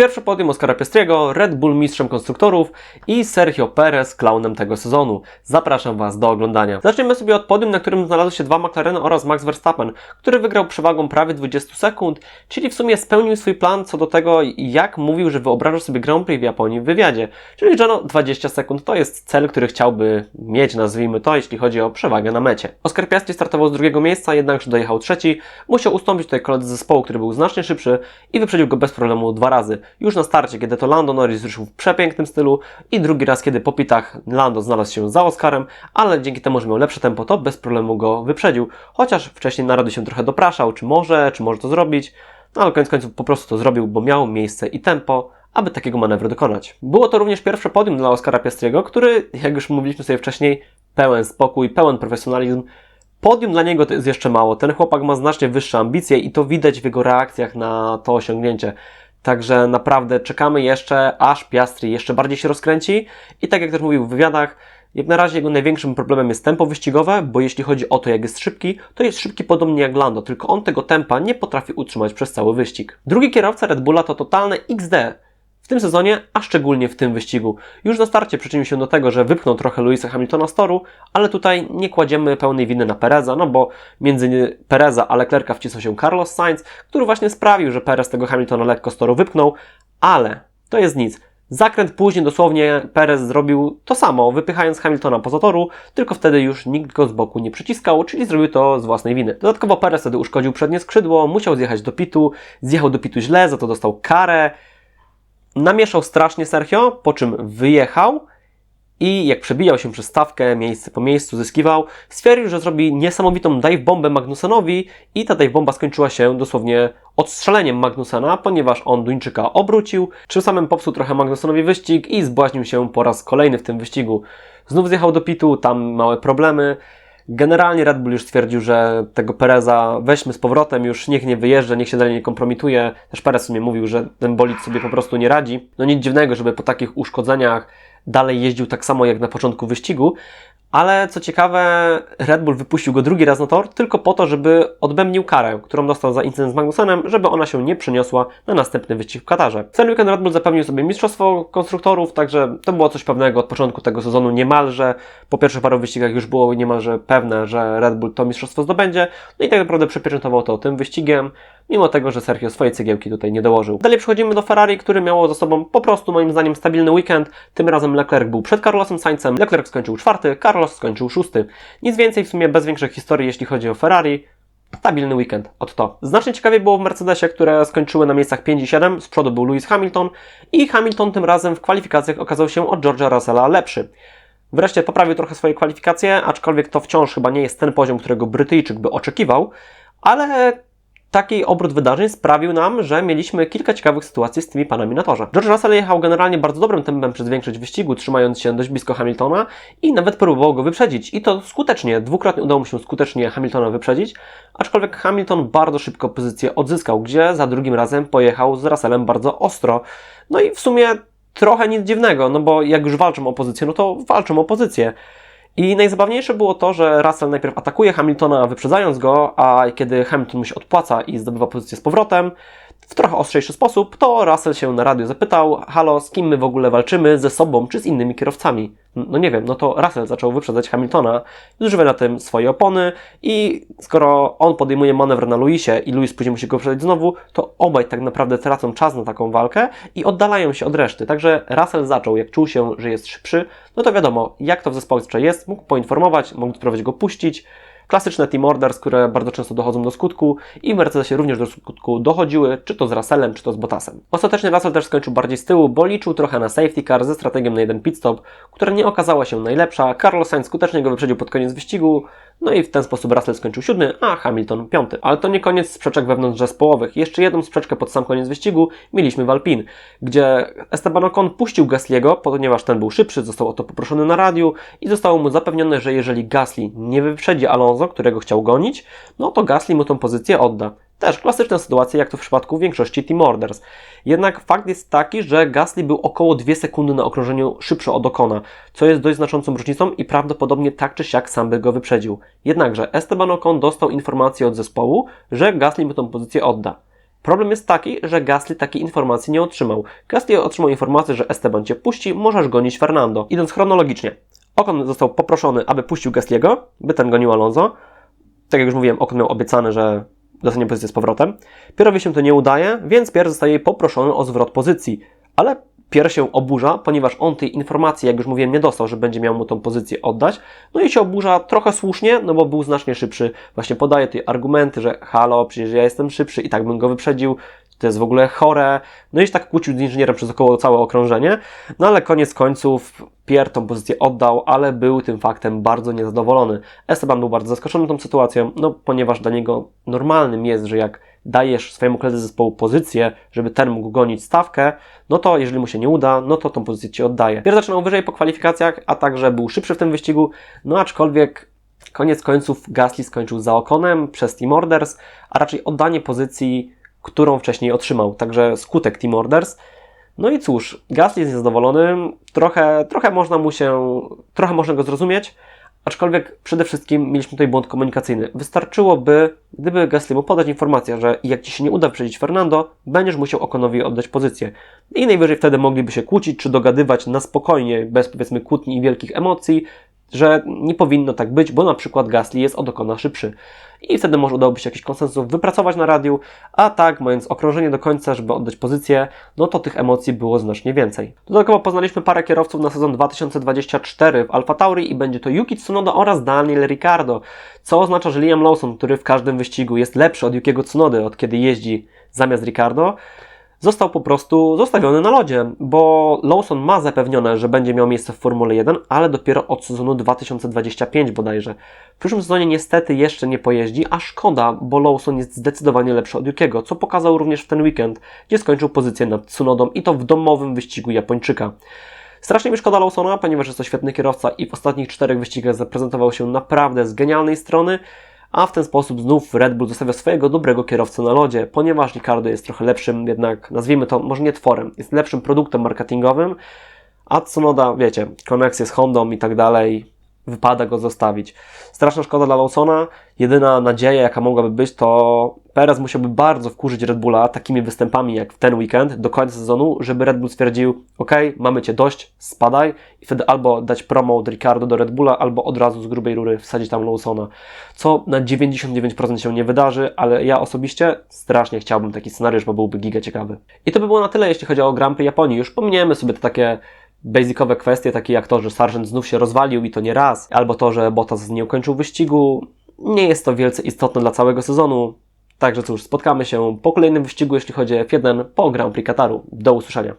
Pierwsze podium Oscara Piastriego, Red Bull mistrzem konstruktorów i Sergio Perez klaunem tego sezonu. Zapraszam Was do oglądania. Zaczniemy sobie od podium, na którym znalazły się dwa McLareny oraz Max Verstappen, który wygrał przewagą prawie 20 sekund, czyli w sumie spełnił swój plan co do tego, jak mówił, że wyobraża sobie Grand Prix w Japonii w wywiadzie. Czyli, że no 20 sekund to jest cel, który chciałby mieć, nazwijmy to, jeśli chodzi o przewagę na mecie. Oscar Piastri startował z drugiego miejsca, jednakże dojechał trzeci. Musiał ustąpić tutaj koledze zespołu, który był znacznie szybszy i wyprzedził go bez problemu dwa razy. Już na starcie, kiedy to Lando Norris ruszył w przepięknym stylu i drugi raz, kiedy po pitach Lando znalazł się za Oscarem, ale dzięki temu, że miał lepsze tempo, to bez problemu go wyprzedził. Chociaż wcześniej narody się trochę dopraszał, czy może, czy może to zrobić. No ale koniec końców po prostu to zrobił, bo miał miejsce i tempo, aby takiego manewru dokonać. Było to również pierwsze podium dla Oscara Piastriego, który, jak już mówiliśmy sobie wcześniej, pełen spokój, pełen profesjonalizm. Podium dla niego to jest jeszcze mało. Ten chłopak ma znacznie wyższe ambicje i to widać w jego reakcjach na to osiągnięcie. Także naprawdę czekamy jeszcze, aż Piastri jeszcze bardziej się rozkręci. I tak jak też mówił w wywiadach, jak na razie jego największym problemem jest tempo wyścigowe, bo jeśli chodzi o to, jak jest szybki, to jest szybki podobnie jak Lando, tylko on tego tempa nie potrafi utrzymać przez cały wyścig. Drugi kierowca Red Bulla to totalne XD tym sezonie, a szczególnie w tym wyścigu. Już na starcie przyczynił się do tego, że wypchnął trochę Louisa Hamiltona z toru, ale tutaj nie kładziemy pełnej winy na Pereza, no bo między Pereza a Leclerca wcisnął się Carlos Sainz, który właśnie sprawił, że Perez tego Hamiltona lekko z toru wypchnął, ale to jest nic. Zakręt później dosłownie Perez zrobił to samo, wypychając Hamiltona poza toru, tylko wtedy już nikt go z boku nie przyciskał, czyli zrobił to z własnej winy. Dodatkowo Perez wtedy uszkodził przednie skrzydło, musiał zjechać do pitu, zjechał do pitu źle, za to dostał karę. Namieszał strasznie Sergio, po czym wyjechał i jak przebijał się przez stawkę, miejsce po miejscu zyskiwał, stwierdził, że zrobi niesamowitą dive bombę Magnusenowi i ta dive bomba skończyła się dosłownie odstrzeleniem Magnusena, ponieważ on Duńczyka obrócił, czym samym popsuł trochę Magnusenowi wyścig i zbłaźnił się po raz kolejny w tym wyścigu. Znów zjechał do pitu, tam małe problemy. Generalnie Red Bull już stwierdził, że tego Pereza weźmy z powrotem, już niech nie wyjeżdża, niech się dalej nie kompromituje. Też Perez sobie mówił, że ten bolid sobie po prostu nie radzi. No nic dziwnego, żeby po takich uszkodzeniach dalej jeździł tak samo jak na początku wyścigu, ale co ciekawe, Red Bull wypuścił go drugi raz na tor tylko po to, żeby odbębnił karę, którą dostał za incydent z Magnusenem, żeby ona się nie przeniosła na następny wyścig w Katarze. W ten weekend Red Bull zapewnił sobie mistrzostwo konstruktorów, także to było coś pewnego od początku tego sezonu niemalże. Po pierwszych paru wyścigach już było niemalże pewne, że Red Bull to mistrzostwo zdobędzie, no i tak naprawdę przypieczętował to tym wyścigiem, mimo tego, że Sergio swoje cegiełki tutaj nie dołożył. Dalej przechodzimy do Ferrari, który miało za sobą po prostu moim zdaniem stabilny weekend. Tym razem Leclerc był przed Carlosem Sainzem, Leclerc skończył czwarty, Carlos skończył szósty. Nic więcej w sumie bez większych historii, jeśli chodzi o Ferrari. Stabilny weekend, od to. Znacznie ciekawie było w Mercedesie, które skończyły na miejscach 5 i 7. Z przodu był Lewis Hamilton i Hamilton tym razem w kwalifikacjach okazał się od George'a Russella lepszy. Wreszcie poprawił trochę swoje kwalifikacje, aczkolwiek to wciąż chyba nie jest ten poziom, którego Brytyjczyk by oczekiwał, ale taki obrót wydarzeń sprawił nam, że mieliśmy kilka ciekawych sytuacji z tymi panami na torze. George Russell jechał generalnie bardzo dobrym tempem przez większość wyścigu, trzymając się dość blisko Hamiltona i nawet próbował go wyprzedzić. I to skutecznie, dwukrotnie udało mu się skutecznie Hamiltona wyprzedzić, aczkolwiek Hamilton bardzo szybko pozycję odzyskał, gdzie za drugim razem pojechał z Russellem bardzo ostro. No i w sumie trochę nic dziwnego, no bo jak już walczą o pozycję, no to walczą o pozycję. I najzabawniejsze było to, że Russell najpierw atakuje Hamiltona, wyprzedzając go, a kiedy Hamilton mu się odpłaca i zdobywa pozycję z powrotem, w trochę ostrzejszy sposób, to Russell się na radio zapytał, halo, z kim my w ogóle walczymy, ze sobą czy z innymi kierowcami? No nie wiem, no to Russell zaczął wyprzedzać Hamiltona, zużywa na tym swoje opony i skoro on podejmuje manewr na Lewisie i Lewis później musi go wyprzedzać znowu, to obaj tak naprawdę tracą czas na taką walkę i oddalają się od reszty. Także Russell zaczął, jak czuł się, że jest szybszy, no to wiadomo, jak to w zespole jest, mógł poinformować, mógł spróbować go puścić, Klasyczne team orders, które bardzo często dochodzą do skutku i w Mercedesie również do skutku dochodziły, czy to z Russellem, czy to z Bottasem. Ostatecznie Russell też skończył bardziej z tyłu, bo liczył trochę na safety car ze strategią na jeden pit stop, która nie okazała się najlepsza. Carlos Sainz skutecznie go wyprzedził pod koniec wyścigu, no i w ten sposób Russell skończył siódmy, a Hamilton piąty. Ale to nie koniec sprzeczek wewnątrz zespołowych. Jeszcze jedną sprzeczkę pod sam koniec wyścigu mieliśmy w Alpine, gdzie Esteban Ocon puścił Gasliego, ponieważ ten był szybszy, został o to poproszony na radiu i zostało mu zapewnione, że jeżeli Gasly nie wyprzedzi Alonso, którego chciał gonić, no to Gasly mu tą pozycję odda. Też klasyczna sytuacja, jak to w przypadku większości Team Orders. Jednak fakt jest taki, że Gasly był około 2 sekundy na okrążeniu szybszy od Ocona, co jest dość znaczącą różnicą i prawdopodobnie tak czy siak sam by go wyprzedził. Jednakże Esteban Ocon dostał informację od zespołu, że Gasly mu tą pozycję odda. Problem jest taki, że Gasly takiej informacji nie otrzymał. Gasly otrzymał informację, że Esteban cię puści, możesz gonić Fernando. Idąc chronologicznie. Ocon został poproszony, aby puścił Gasly'ego, by ten gonił Alonso. Tak jak już mówiłem, Ocon miał obiecane, że dostanie pozycję z powrotem. Pierowi się to nie udaje, więc Pierre zostaje poproszony o zwrot pozycji. Ale Pierre się oburza, ponieważ on tej informacji, jak już mówiłem, nie dostał, że będzie miał mu tą pozycję oddać. No i się oburza trochę słusznie, no bo był znacznie szybszy. Właśnie podaje te argumenty, że halo, przecież ja jestem szybszy i tak bym go wyprzedził. To jest w ogóle chore. No i się tak kłócił z inżynierem przez około całe okrążenie. No ale koniec końców Pierre tą pozycję oddał, ale był tym faktem bardzo niezadowolony. Esteban był bardzo zaskoczony tą sytuacją, no ponieważ dla niego normalnym jest, że jak dajesz swojemu koledze zespołu pozycję, żeby ten mógł gonić stawkę, no to jeżeli mu się nie uda, no to tą pozycję ci oddaje. Pierre zaczynał wyżej po kwalifikacjach, a także był szybszy w tym wyścigu, no aczkolwiek koniec końców Gasly skończył za okonem przez Team Orders, a raczej oddanie pozycji, którą wcześniej otrzymał. Także skutek Team Orders. No i cóż, Gasly jest niezadowolony, trochę, trochę można mu się, trochę można go zrozumieć, aczkolwiek przede wszystkim mieliśmy tutaj błąd komunikacyjny. Wystarczyłoby, gdyby Gasly mu podać informację, że jak Ci się nie uda wyprzedzić Fernando, będziesz musiał Okonowi oddać pozycję. I najwyżej wtedy mogliby się kłócić, czy dogadywać na spokojnie, bez powiedzmy kłótni i wielkich emocji, że nie powinno tak być, bo na przykład Gasly jest od Okona szybszy. I wtedy może udałoby się jakiś konsensus wypracować na radiu, a tak, mając okrążenie do końca, żeby oddać pozycję, no to tych emocji było znacznie więcej. Dodatkowo poznaliśmy parę kierowców na sezon 2024 w Alfa Tauri i będzie to Yuki Tsunoda oraz Daniel Ricciardo, co oznacza, że Liam Lawson, który w każdym wyścigu jest lepszy od Yukiego Tsunody, od kiedy jeździ zamiast Ricciardo, został po prostu zostawiony na lodzie, bo Lawson ma zapewnione, że będzie miał miejsce w Formule 1, ale dopiero od sezonu 2025 bodajże. W przyszłym sezonie niestety jeszcze nie pojeździ, a szkoda, bo Lawson jest zdecydowanie lepszy od Yukiego, co pokazał również w ten weekend, gdzie skończył pozycję nad Tsunodą i to w domowym wyścigu Japończyka. Strasznie mi szkoda Lawsona, ponieważ jest to świetny kierowca i w ostatnich czterech wyścigach zaprezentował się naprawdę z genialnej strony, a w ten sposób znów Red Bull zostawia swojego dobrego kierowcę na lodzie, ponieważ Ricardo jest trochę lepszym, jednak nazwijmy to może nie tworem, jest lepszym produktem marketingowym, a Tsunoda, wiecie, koneksje z Hondą i tak dalej, wypada go zostawić. Straszna szkoda dla Lawsona. Jedyna nadzieja, jaka mogłaby być, to Perez musiałby bardzo wkurzyć Red Bulla takimi występami jak w ten weekend do końca sezonu, żeby Red Bull stwierdził, ok, mamy Cię dość, spadaj i wtedy albo dać promo od Ricardo do Red Bulla, albo od razu z grubej rury wsadzić tam Lawsona. Co na 99% się nie wydarzy, ale ja osobiście strasznie chciałbym taki scenariusz, bo byłby giga ciekawy. I to by było na tyle, jeśli chodzi o Grand Prix Japonii. Już pominiemy sobie te takie basicowe kwestie, takie jak to, że Sargent znów się rozwalił i to nie raz, albo to, że Bottas nie ukończył wyścigu. Nie jest to wielce istotne dla całego sezonu. Także cóż, spotkamy się po kolejnym wyścigu, jeśli chodzi o F1, po Grand Prix Kataru. Do usłyszenia.